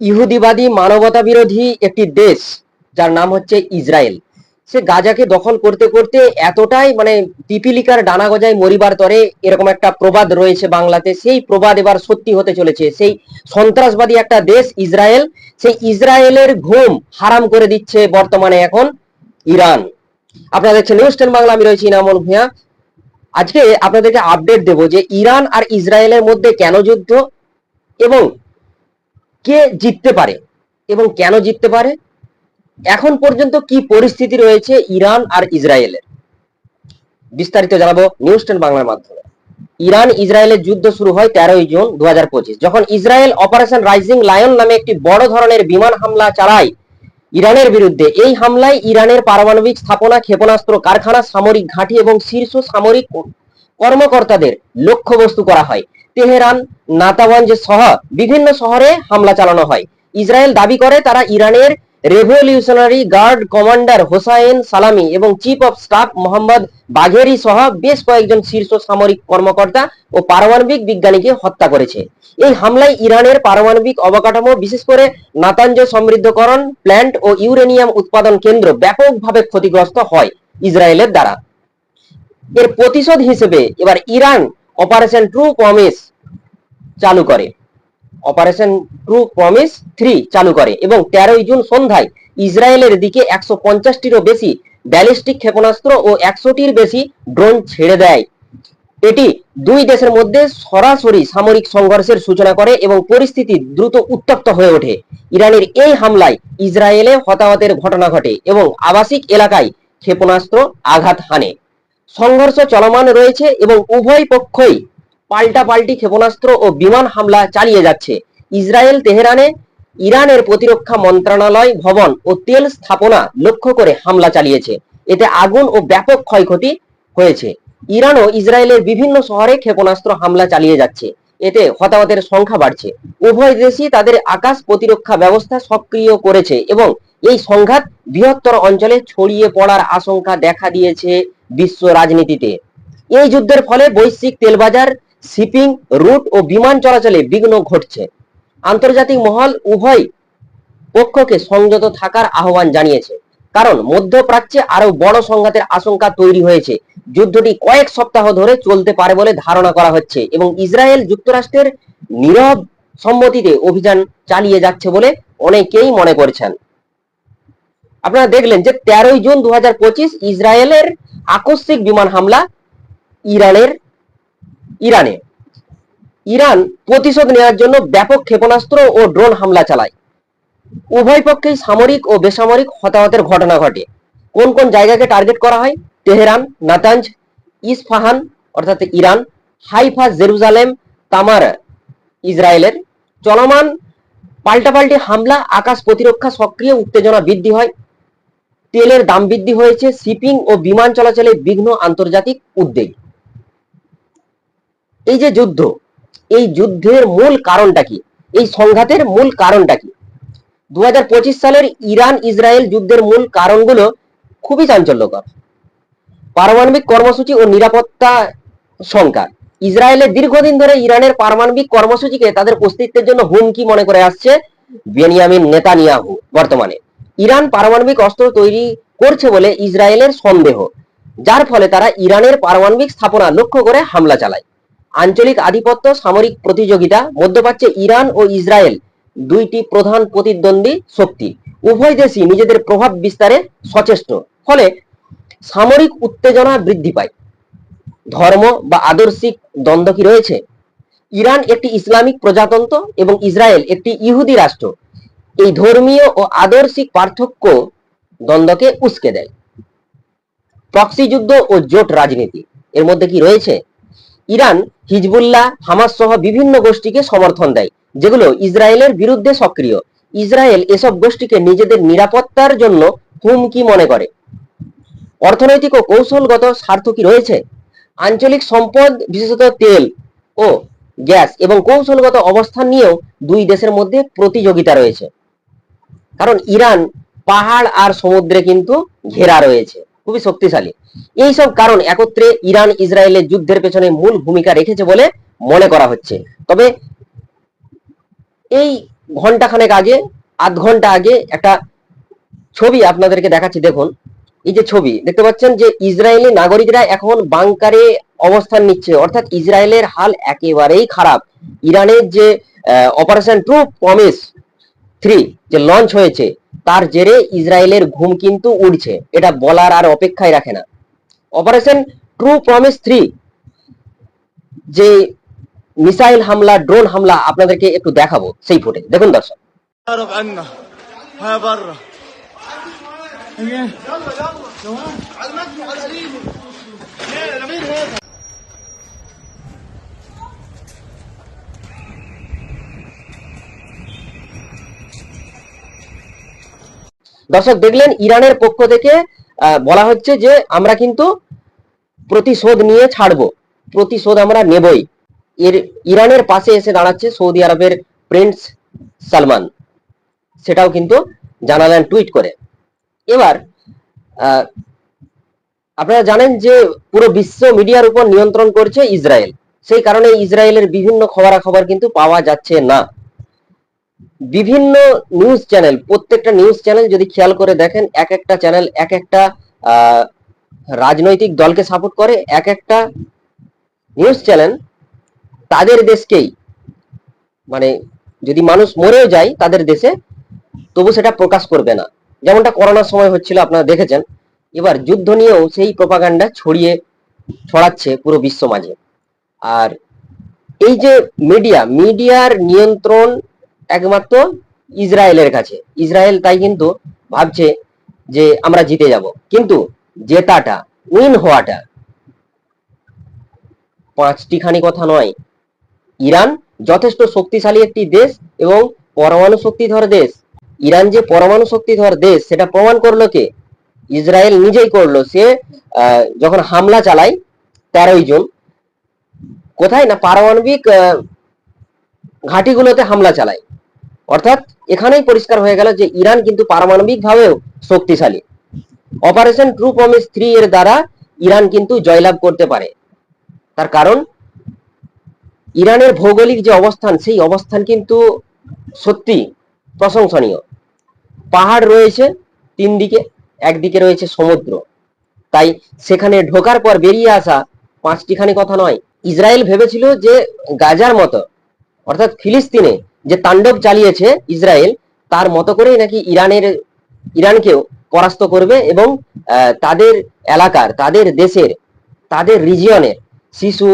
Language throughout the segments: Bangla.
ইহুদিবাদী মানবতা বিরোধী একটি দেশ, যার নাম হচ্ছে ইসরায়েল। সে গাজাকে দখল করতে করতে এতটাই মানে পিপিলিকার ডানা গজায় মরিবার তরে এরকম একটা প্রবাদ রয়েছে বাংলাতে। সেই প্রবাদ এবার সত্যি হতে চলেছে। সেই সন্ত্রাসবাদী একটা দেশ ইসরায়েল, সেই ইসরায়েলের ঘুম হারাম করে দিচ্ছে বর্তমানে এখন ইরান। আপনারা দেখছেন নিউজ টেন বাংলা, আমি রয়েছি ইনামল ভূঁয়া আজকে আপনাদেরকে আপডেট দেব যে ইরান আর ইসরায়েলের মধ্যে কেন যুদ্ধ এবং কে জিততে পারে এবং কেন জিততে পারে? এখন পর্যন্ত কি পরিস্থিতি রয়েছে ইরান আর ইসরায়েলের? বিস্তারিত জানাব নিউজ টেন বাংলার মাধ্যমে। ইরান ইসরায়েলের যুদ্ধ শুরু হয় তেরোই জুন দু হাজার পঁচিশ। যখন ইসরায়েল অপারেশন রাইজিং লায়ন নামে একটি বড় ধরনের বিমান হামলা চালায় ইরানের বিরুদ্ধে, এই হামলায় ইরানের পারমাণবিক স্থাপনা, ক্ষেপণাস্ত্র, কারখানা, সামরিক ঘাঁটি এবং শীর্ষ সামরিক কর্মকর্তাদের লক্ষ্যবস্তু করা হয়। তেহরান নাতাগঞ্জ সহ বিভিন্ন শহরে হামলা চালানো হয়। ইসরায়েল দাবি করে তারা ইরানের revolutionary guard commander Hossein Salami এবং chief of staff Mohammad Bagheri সহ বেশ কয়েকজন শীর্ষ সামরিক কর্মকর্তা ও পারমাণবিক বিজ্ঞানীকে হত্যা করেছে। এই হামলায় ইরানের পারমাণবিক অবকাঠামো, বিশেষ করে নাতাঞ্জ সমৃদ্ধকরণ প্ল্যান্ট ও ইউরেনিয়াম উৎপাদন কেন্দ্র ব্যাপকভাবে ক্ষতিগ্রস্ত হয় ইসরায়েলের দ্বারা। এর প্রতিশোধ হিসেবে এবার ইরান অপারেশন ট্রু প্রমিস চালু করে। অপারেশন ট্রু প্রমিস থ্রি চালু করে এবং তেরোই জুন সন্ধ্যায় ইসরায়েলের দিকে একশো পঞ্চাশটিরও বেশি ব্যালিস্টিক ক্ষেপণাস্ত্র ও একশোটির বেশি ড্রোন ছেড়ে দেয়। এটি দুই দেশের মধ্যে সরাসরি সামরিক সংঘর্ষের সূচনা করে এবং পরিস্থিতি দ্রুত উত্তপ্ত হয়ে ওঠে। ইরানের এই হামলায় ইসরায়েলে হতাহতের ঘটনা ঘটে এবং আবাসিক এলাকায় ক্ষেপণাস্ত্র আঘাত হানে। সংঘর্ষ চলমান রয়েছে এবং উভয় পক্ষই পাল্টাপাল্টি ক্ষেপণাস্ত্র ও বিমান হামলা চালিয়ে যাচ্ছে। ইসরায়েল, তেহরানে ইরানের প্রতিরক্ষা মন্ত্রণালয় ভবন ও তেল স্থাপনা লক্ষ্য করে হামলা চালিয়েছে। এতে আগুন ও ব্যাপক ক্ষয়ক্ষতি হয়েছে। ইরান ও ইসরায়েলের বিভিন্ন শহরে ক্ষেপণাস্ত্র হামলা চালিয়ে যাচ্ছে। এতে হতাহতের সংখ্যা বাড়ছে। উভয় দেশই তাদের আকাশ প্রতিরক্ষা ব্যবস্থা সক্রিয় করেছে এবং এই সংঘাত বৃহত্তর অঞ্চলে ছড়িয়ে পড়ার আশঙ্কা দেখা দিয়েছে। বিশ্ব রাজনীতিতে। এই যুদ্ধের ফলে বৈশ্বিক তেলবাজার, শিপিং, রুট ও বিমান চলাচলে বিঘ্ন ঘটছে। আন্তর্জাতিক মহল উভয় পক্ষকে সংযত থাকার আহ্বান জানিয়েছে। কারণ মধ্যপ্রাচ্যে আরও বড় সংঘাতের আশঙ্কা তৈরি হয়েছে। যুদ্ধটি কয়েক সপ্তাহ ধরে চলতে পারে বলে ধারণা করা হচ্ছে এবং ইসরায়েল যুক্তরাষ্ট্রের নীরব সম্মতিতে অভিযান চালিয়ে যাচ্ছে বলে অনেকেই মনে করছেন। আপনারা দেখলেন যে তেরোই জুন দু হাজার পঁচিশ ইসরায়েলের আকস্মিক বিমান হামলা ইরানের, ইরানে। ইরান প্রতিশোধ নেওয়ার জন্য ব্যাপক ক্ষেপণাস্ত্র ও ড্রোন হামলা চালায়। উভয় পক্ষেই সামরিক ও বেসামরিক হতাহতের ঘটনা ঘটে। কোন কোন জায়গাকে টার্গেট করা হয়? তেহরান, নাতাঞ্জ, ইসফাহান, অর্থাৎ ইরান, হাইফা, জেরুজালেম, তামার, ইসরায়েলের। চলমান পাল্টাপাল্টি হামলা আকাশ প্রতিরক্ষা সক্রিয়, উত্তেজনা বৃদ্ধি হয়। তেলের দাম বৃদ্ধি হয়েছে, শিপিং ও বিমান চলাচলে বিঘ্ন আন্তর্জাতিক উদ্বেগ। এই যে যুদ্ধ, এই যুদ্ধের মূল কারণটা কি? এই সংঘাতের মূল কারণটা কি? দু হাজার পঁচিশ সালের ইরান ইসরায়েল যুদ্ধের মূল কারণগুলো খুবই চাঞ্চল্যকর। পারমাণবিক কর্মসূচি ও নিরাপত্তা শঙ্কা ইসরায়েলের দীর্ঘদিন ধরে ইরানের পারমাণবিক কর্মসূচিকে তাদের অস্তিত্বের জন্য হুমকি মনে করে আসছে বেনিয়ামিন নেতানিয়াহু বর্তমানে। ইরান পারমাণবিক অস্ত্র তৈরি করছে বলে ইসরায়েলের সন্দেহ, যার ফলে তারা ইরানের পারমাণবিক স্থাপনা লক্ষ্য করে হামলা চালায়। আঞ্চলিক আধিপত্য সামরিক প্রতিযোগিতা মধ্যপ্রাচ্যে ইরান ও ইসরায়েল দুইটি প্রধান প্রতিদ্বন্দ্বী শক্তি। উভয় দেশই নিজেদের প্রভাব বিস্তারে সচেষ্ট, ফলে সামরিক উত্তেজনা বৃদ্ধি পায়। ধর্ম বা আদর্শিক দ্বন্দ্ব কি রয়েছে? ইরান একটি ইসলামিক প্রজাতন্ত্র এবং ইসরায়েল একটি ইহুদি রাষ্ট্র। এই ধর্মীয় ও আদর্শিক পার্থক্য দ্বন্দ্বকে উস্কে দেয়। প্রক্সি যুদ্ধ ও জোট রাজনীতি, এর মধ্যে কি রয়েছে? ইরান, হিজবুল্লাহ, হামাস সহ বিভিন্ন গোষ্ঠীকে সমর্থন দেয়, যেগুলো ইসরায়েলের বিরুদ্ধে সক্রিয়। ইসরায়েল এসব গোষ্ঠীকে নিজেদের নিরাপত্তার জন্য হুমকি মনে করে। অর্থনৈতিক ও কৌশলগত স্বার্থ কি রয়েছে? আঞ্চলিক সম্পদ, বিশেষত তেল ও গ্যাস এবং কৌশলগত অবস্থান নিয়েও দুই দেশের মধ্যে প্রতিযোগিতা রয়েছে। কারণ ইরান পাহাড় আর সমুদ্রে কিন্তু ঘেরা রয়েছে, খুবই শক্তিশালী। এই সব কারণ একত্রে ইরান ইসরায়েলের যুদ্ধের পেছনে মূল ভূমিকা রেখেছে বলে মনে করা হচ্ছে। তবে এই ঘণ্টা খানেক আগে, আধ ঘণ্টা আগে একটা ছবি আপনাদেরকে দেখাচ্ছি, দেখুন। এই যে ছবি, দেখতে পাচ্ছেন যে ইসরায়েলি নাগরিকরা এখন বাংকারে অবস্থান নিচ্ছে। অর্থাৎ ইসরায়েলের হাল একেবারেই খারাপ। ইরানের যে অপারেশন ট্রু প্রমিস থ্রি যে লঞ্চ হয়েছে তার জেরে ইসরায়েলের ঘুম কিন্তু উড়ছে এটা বলার আর অপেক্ষায় রাখে না অপারেশন ট্রু প্রমিস থ্রি যে মিসাইল হামলা ড্রোন হামলা আপনাদেরকে একটু দেখাবো সেই ফুটে দেখুন দর্শক اعرف عنا ها برا দর্শক, দেখলেন ইরানের পক্ষ থেকে বলা হচ্ছে যে আমরা কিন্তু প্রতিশোধ নিয়ে ছাড়বো, প্রতিশোধ আমরা নেবই। এর, ইরানের পাশে এসে দাঁড়াচ্ছে সৌদি আরবের প্রিন্স সালমান। সেটাও কিন্তু জানালেন টুইট করে। এবার আপনারা জানেন যে পুরো বিশ্ব মিডিয়ার উপর নিয়ন্ত্রণ করছে ইসরায়েল। সেই কারণে ইসরায়েলের বিভিন্ন খবরাখবর কিন্তু পাওয়া যাচ্ছে না। বিভিন্ন নিউজ চ্যানেল প্রত্যেকটা নিউজ চ্যানেল যদি খেয়াল করে দেখেন, এক একটা চ্যানেল এক একটা রাজনৈতিক দলকে সাপোর্ট করে, এক একটা নিউজ চ্যানেল তাদের দেশকেই মানে যদি মানুষ মরেও যায় তাদের দেশে, তবু সেটা প্রকাশ করবে না। যেমনটা করোনার সময় হচ্ছিল, আপনারা দেখেছেন। এবার যুদ্ধ নিয়েও সেই প্রপাগান্ডা ছড়িয়ে ছড়াচ্ছে পুরো বিশ্ব মাঝে। আর এই যে মিডিয়া মিডিয়ার নিয়ন্ত্রণ একমাত্র ইসরায়েলের কাছে। ইসরায়েল তাই কিন্তু ভাবছে যে আমরা জিতে যাব। কিন্তু জেতাটা, উইন হওয়াটা পাঁচটি খানি কথা নয়। ইরান যথেষ্ট শক্তিশালী একটি দেশ এবং পরমাণু শক্তিধর দেশ। ইরান যে পরমাণু শক্তিধর দেশ, সেটা প্রমাণ করল কে? ইসরায়েল নিজেই করল। সে যখন হামলা চালায় তেরোই জুন, কোথায় না পারমাণবিক ঘাঁটিগুলোতে হামলা চালায়। অর্থাৎ এখানেই পরিষ্কার হয়ে গেল যে ইরান কিন্তু পারমাণবিক ভাবেও শক্তিশালী। অপারেশন ট্রু প্রমিস থ্রি এর দ্বারা ইরান কিন্তু জয়লাভ করতে পারে। তার কারণ, ইরানের ভৌগোলিক যে অবস্থান, সেই অবস্থান কিন্তু সত্যি প্রশংসনীয়। পাহাড় রয়েছে, তিন দিকে একদিকে রয়েছে সমুদ্র। তাই সেখানে ঢোকার পর বেরিয়ে আসা পাঁচটিখানি কথা নয়। ইসরায়েল ভেবেছিল যে গাজার মতো অর্থাৎ ফিলিস্তিনে যে তাণ্ডব চালিয়েছে ইসরায়েল, তার মতো করেই নাকি ইরানের, ইরানকেও পরাস্ত করবে এবং তাদের এলাকার, তাদের দেশের, তাদের রিজিয়নের শিশু,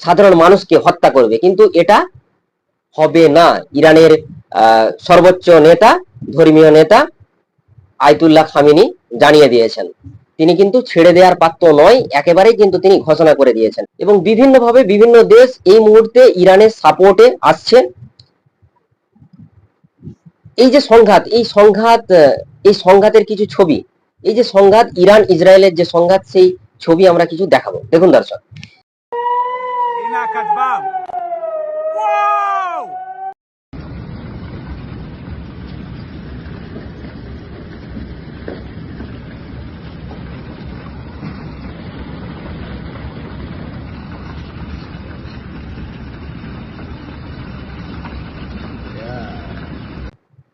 সাধারণ মানুষকে হত্যা করবে। কিন্তু এটা হবে না। ইরানের সর্বোচ্চ নেতা, ধর্মীয় নেতা আয়তুল্লাহ খামিনি জানিয়ে দিয়েছেন। তিনি কিন্তু ছেড়ে দেওয়ার পাত্র নয়, একেবারেই কিন্তু তিনি ঘোষণা করে দিয়েছেন। এবং বিভিন্নভাবে বিভিন্ন দেশ এই মুহূর্তে ইরানের সাপোর্টে আসছে এই যে সংঘাত, এই সংঘাত, এই সংঘাতের কিছু ছবি, এই যে সংঘাত ইরান ইসরায়েলের যে সংঘাত, সেই ছবি আমরা কিছু দেখাবো। দেখুন দর্শক।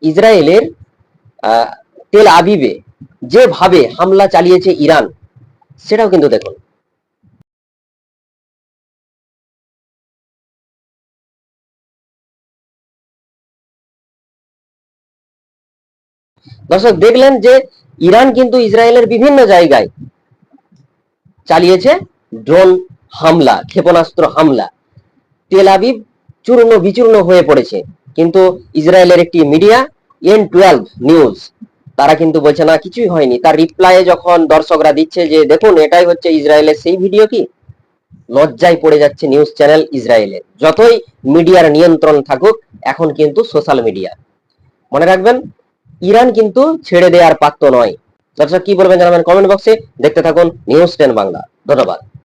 ইসরায়েলের তেল আবিবে যেভাবে হামলা চালিয়েছে ইরান, সেটাও কিন্তু দেখুন। দর্শক, দেখলেন যে ইরান কিন্তু ইসরায়েলের বিভিন্ন জায়গায় চালিয়েছে ড্রোন হামলা, ক্ষেপণাস্ত্র হামলা। তেল আবিব চূর্ণ বিচূর্ণ হয়ে পড়েছে। কিন্তু ইসরায়েলের একটি মিডিয়া এন টুয়েলভ নিউজ, তারা কিন্তু বলছে, না, কিছুই হয়নি। তার রিপ্লাইয়ে যখন দর্শকরা দিচ্ছে যে, দেখুন, এটাই হচ্ছে ইসরায়েলের সেই ভিডিও কি? লজ্জায় পড়ে যাচ্ছে নিউজ চ্যানেল ইসরায়েলের যতই মিডিয়ার নিয়ন্ত্রণ থাকুক, এখন কিন্তু সোশ্যাল মিডিয়া। মনে রাখবেন, ইরান কিন্তু ছেড়ে দেওয়ার পাত্র নয়। দর্শক কি বলবেন জানাবেন কমেন্ট বক্সে। দেখতে থাকুন নিউজ টেন বাংলা। ধন্যবাদ।